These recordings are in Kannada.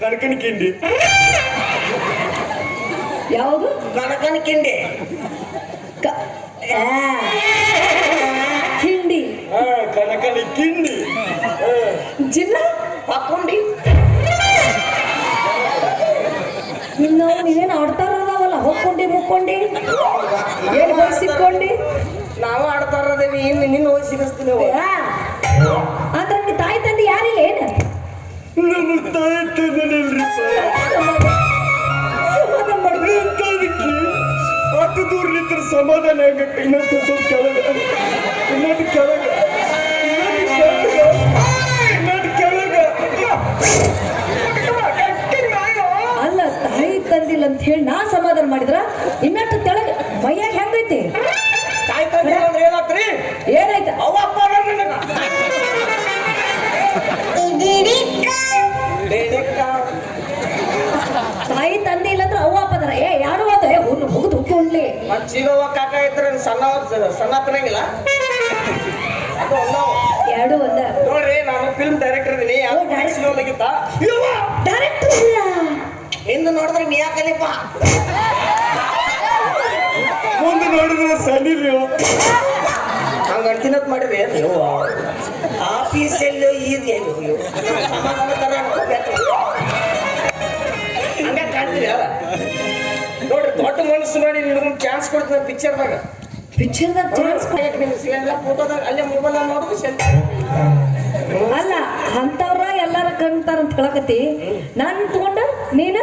ಕಣಕನ ಕಿಂಡಿ. ಯಾವುದು? ಕಣಕನ ಕಿಂಡಿ. ಕ- ಆ. ಹಿಂಡಿ ಹಾ ಕಣಕನ ಕಿಂಡಿ. ಜಿಲ್ಲಾ? ಹಾಕೊಂಡಿ ನಾವು ನೀವೇನು ಆಡ್ತಾ ಅದಾವಲ್ಲ ಹೊಕ್ಕೊಂಡಿ ಮುಕ್ಕೊಂಡಿ? ಏನು ಬಯಸಿಕೊಂಡಿ ನಾವು ಆಡ್ತಾರದೇವಿ ಇನ್ನು ನಿನ್ನ ಹೋಗಿ ಸಿಗಿಸ್ತೀನಿ ಅಂದ್ರೆ ನಿನ್ನ ತಾಯಿ ತಂದೆ ಯಾರಿಲ್ಲ ಏನು ನನ್ನ ತಾಯಿ ತಂದನಿಲ್ರಿಪ್ಪ ಅಷ್ಟು ದೂರ ಸಮಾಧಾನ ಆಗಕ್ಕೆ ಇನ್ನೊಂದು ಸ್ವಲ್ಪ ಕೆಳಗ ಇನ್ನೊಂದು ಕೆಳಗ ಮತ್ತ್ ಜೀವವ್ವ ಕಾಕ ಇದ್ರೆ ಸಣ್ಣ ಸಣ್ಣ ತಿನ್ನಂಗಿಲ್ಲ ಅದು ಒಂದವ. ಎರಡು ಒಂದ. ನೋಡ್ರಿ ನಾನು ಫಿಲ್ಮ್ ಡೈರೆಕ್ಟರ್ ಇದೀನಿ. ಯಾವ director. ಆಗಿತ್ತ ಡೈರೆಕ್ಟರ್ ಇಲ್ಲ. ಹಿಂದೆ ನೋಡಿದ್ರೆ ಮಿಯಾ ಕಲಿಪ ಮುಂದೆ ನೋಡಿದ್ರೆ ಸನಿ ನೀವು. ಹಂಗ ಮಾಡಿದ್ರೆ ಮಾಡಿರಿ. ನೀವು ಆಫೀಸಲ್ಲಿ ಇದೆ ಏನು ಸಮಾಧಾನ ತರ ಅನ್ಕೋಬೇಕು. ನೋಡ್ರಿ ದೊಡ್ಡ ಮನಸ್ಸು ಮಾಡಿ ನಿಮ್ಗೆ ಚಾನ್ಸ್ ಕೊಡ್ತೀನಿ ಪಿಕ್ಚರ್ದಾಗ ಪಿಕ್ಚರ್ದಾಗ ಚಾನ್ಸ್ ನಿಮ್ಗೆ ಸಿಗಲ್ಲ ಫೋಟೋದಾಗ ಅಲ್ಲೇ ಮೊಬೈಲ್ ನೋಡಿದ್ರೆ ಸೆಲ್ಫಿ ಅಲ್ಲ ಅಂತವ್ರ ಎಲ್ಲಾರ ಕಂತಾರ ಅಂತ ಹೇಳಕತ್ತಿ. ನಾನು ತಗೊಂಡ ನೀನು?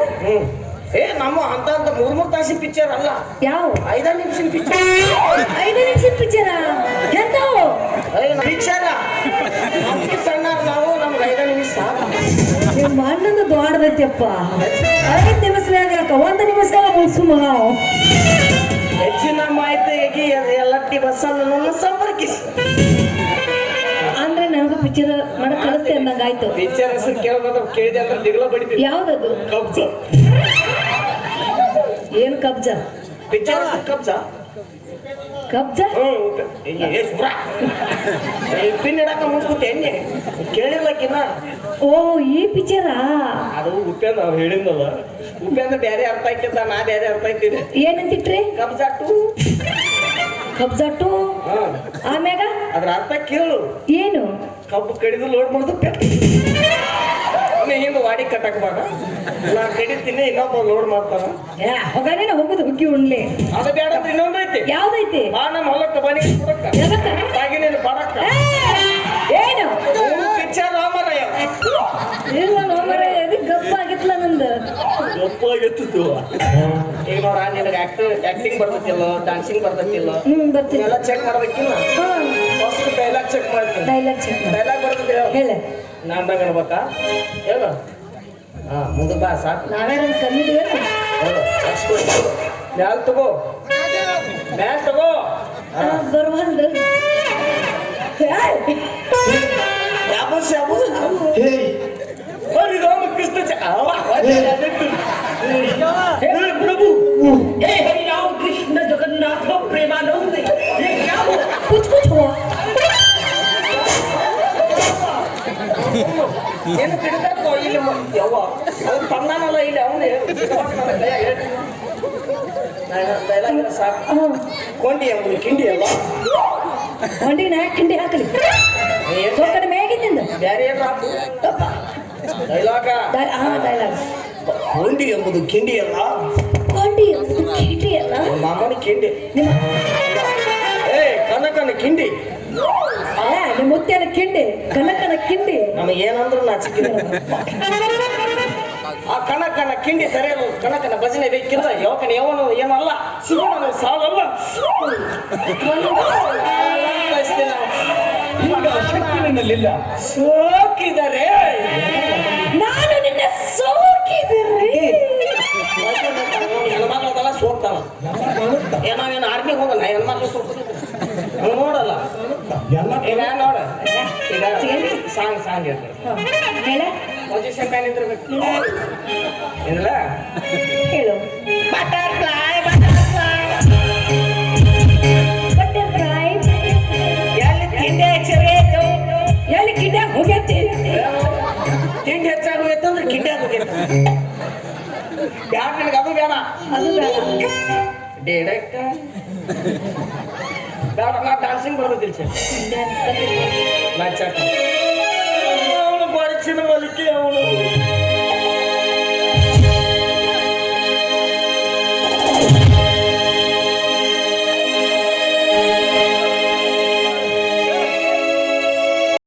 ಏ ನಮ್ಮ ಅಂತ ಅಂತ ಮೂರ್ ಮೂರ್ ತಾಸಿ ಪಿಕ್ಚರ್ ಅಲ್ಲ. ಯಾವ? ಐದು ನಿಮಿಷದ ಪಿಕ್ಚರ್ ಐದು ನಿಮಿಷದ ಪಿಕ್ಚರ ಎಂತಾವು ಪಿಕ್ಚರ ನಮ್ಗೆ ಸಣ್ಣ ನಾವು ನಮ್ಗೆ ಐದ ನಿಮಿಷ ನಿಮ್ಮ ಅಣ್ಣಂದು ದೊಡ್ಡದೈತಿಯಪ್ಪ ಐದು ನಿಮಿಷದಾಗ ಯಾಕ ಒಂದು ನಿಮಿಷ ಮುಗಿಸು ನಾವು ಹೆಚ್ಚಿನ ಹೆಚ್ಚಿನ ಎಲ್ಲ ಟಿ ಬಸ್ಸನ್ನು ಸಂಪರ್ಕಿಸಿ. ಅಂದ್ರೆ ನನಗೂ ಪಿಕ್ಚರ್ ಮಾಡಕ್ ಕಳಿಸ್ತೆ ಅಂದಂಗ ಆಯ್ತು. ಪಿಕ್ಚರ್ ಹೆಸರು ಕೇಳಿದೆ ಅಂದ್ರೆ ದಿಗ್ಲ ಬಡಿತೀವಿ ಯಾವ್ದದು? ಕಬ್ಜ. ಏನ್ ಕಬ್ಜ? ಪಿಕ್ಚರ್ ಕಬ್ಜ. ಕಬ್ಜ? ಪಿನ್ ಇಡಕ ಮುಂದ್ಕೂತ ಎಣ್ಣೆ. ಕೇಳಿರ್ಲಕ್ಕಿನ್ನ. ಓ ಈ ಪಿಕ್ಚರಾ? ಅದು ಉಪೇಂದ್ರ ಅವ್ರು ಹೇಳಿದ್ನಲ್ಲ. ಉಪೇಂದ್ರ ಬೇರೆ ಅರ್ಥ ಆಯ್ತಿದ್ದ ನಾ ಬೇರೆ ಅರ್ಥ ಆಯ್ತಿದ್ದೆ ಏನಂತಿಟ್ರಿ? ಕಬ್ಜ ಟು ಕಬ್ಜ ಟು ಹಾ. ಆಮ್ಯಾಗ? ಅದ್ರ ಅರ್ಥ ಕೇಳು. ಏನು? ಕಬ್ಬು ಕಡಿದು ಲೋಡ್ ಮಾಡುದು ಹಿಂದೆ ವಾಡಿ ಕಟ್ಟಕ್ ಬಾಗ ನಾ ಕಡಿತೀನಿ ಇನ್ನೊಬ್ಬ ಲೋಡ್ ಮಾಡ್ತಾನ. ಏ, ಹೊಗನೇನ ಹೋಗುದು ಹುಕ್ಕಿ ಉಣ್ಲಿ. ಅದು ಬೇಡ ಅಂದ್ರೆ ಇನ್ನೊಂದು ಐತಿ ಯಾವ್ದೈತಿ? ಬಾ ನಮ್ಮ ಹೊಲಕ್ಕೆ ಬನಿ ಕೊಡಕ್ಕ. ಎದಕ್ಕ? ತಾಗಿ ನೀನು ಬಾಡಕ್ಕ. ಏ, ಏನು? ಪಿಕ್ಚರ್ ರಾಮರಾಯ. ಇಲ್ಲ ನೋಮರ ಎದಕ್ ಗಪ್ಪ ಆಗಿತ್ಲ ನಂದು. ಗಪ್ಪಾಗೆತ್ತು ಈಗ ನೋಡ ನಿನಗೆ ಆಕ್ಟಿಂಗ್ ಆಕ್ಟಿಂಗ್ ಬರ್ತೈತಿಲ್ಲ ಡ್ಯಾನ್ಸಿಂಗ್ ಬರ್ತೈತಿಲ್ಲ? ಹ್ಮ್ ಬರ್ತೀನಿ ಎಲ್ಲ ಚೆಕ್ ಮಾಡ್ಬೇಕಿಲ್ಲ? ಹಾ. ಫಸ್ಟ್ ಡೈಲಾಗ್ ಚೆಕ್ ಮಾಡ್ತೀನಿ. ಡೈಲಾಗ್ ಚೆಕ್ ಡೈಲಾಗ್ ಬರ್ತೈತಿ ಹೇಳು. ಹೇಳ. ನಾನ್ದಾಗ ಅನ್ಬೇಕಾ? ಹೇಳು. ಮುಂದೆ ಬಾ ಸಾಕು ನಾವೇನ ಹಚ್ಕೊ. ಮ್ಯಾಲ್ ತಗೋ ಮ್ಯಾಲ್ ತಗೋ ಬರ್ಬಂದು ಯಾಬಸ್ ಯಾಬಸ್ ರಾಮಕೃಷ್ಣ ಚ- ಅವ, ಅದೇ, ಅದೇ ಇಲ್ಲಿ ಯವ್ವ ಅವ್ನು ತನ್ನನಲ್ಲ ಇಲ್ಲಿ ಅವನೇ. ಸಾಕು ಕೊಂಡಿ ಅವನು ಕಿಂಡಿ ಅಲ್ಲ? ಹೊಂಡಿ ನಾ ಕಿಂಡಿ ಹಾಕಲಿ. ಸೊಕ್ಕನ ಮೇಗಿದ್ದಿಂದ ಬ್ಯಾರೆ ಹಾಕು? ಡೈಲಾಗ? ಕೊಂಡಿ ಎಂಬುದು ಕಿಂಡಿ ಅಲ್ಲ? ಎಂಬುದು ಕಿಂಡಿ. ಅಲ್ಲ ಮಾಮನ ಕಿಂಡಿ ಕನಕನ ಕಿಂಡಿ. ನಮಗೆ ಏನಂದ್ರು ಚಿಕ್ಕ ಆ ಕನಕನ ಕಿಂಡಿ ಸರಿಯಲ್ಲ ಕನಕನ ಭಜನೆ ಬೇಕಿಲ್ಲ ಯೋಕನ ಯವನು ಏನಲ್ಲ ಸಿಗೋಣ ಸಾಲಲ್ಲ ಸೋಕಿದರೆ. ನಾನು ನಿನ್ನ ಸೋಕಿದರೆ. ಹೆಣ್ಮಕ್ಳದಲ್ಲ ಸೋಕ್ತಾವ. ಏನೋ ಏನು ಆರ್ಮಿಗೆ ಹೋಗಲ್ಲ ಹೆಣ್ಮಕ್ಳು ಸೋತ ನೋಡಲ್ಲ. ನೋಡ. ಈಗ ಸಾಂಗ್ ಸಾಂಗ್ ಹೇಳ್ತಾರೆ ಹೇಳ. ಪೊಸಿಷನ್ ಪ್ಯಾನ್ ಇದ್ರಬೇಕು ಇಲ್ಲ. ಹೇಳು. ಬಟರ್ಫ್ಲೈ ಬಟರ್ಫ್ಲೈ ಬಟರ್ಫ್ಲೈ ಎಲ್ಲಿ ತಿಂಡಿ ಹೆಚ್ಚಾಗೈತು ಎಲ್ಲಿ ತಿಂಡಿ ಹೆಚ್ಚಾಗಿ ಹೋಗೈತೆ ಅಂದ್ರೆ ಆಗೋಗೈತೆ ಬ್ಯಾಡ ನಿನಗೆ ಅದು ಬೇಡ. ಅದು ಬೇಡ. ಡೇಡಕ್ಕ ಬೇಡ ನಾ ಡಾನ್ಸಿಂಗ್ ಬರೋದಿಲ್ಲ ಸರ್ ಡ್ಯಾನ್ಸ್ ಕಲಿಬೇಕು. ನಾಚಾಕ ಅವನು ಬಡಿಸಿನ ಮಲಿಕೆ ಅವನು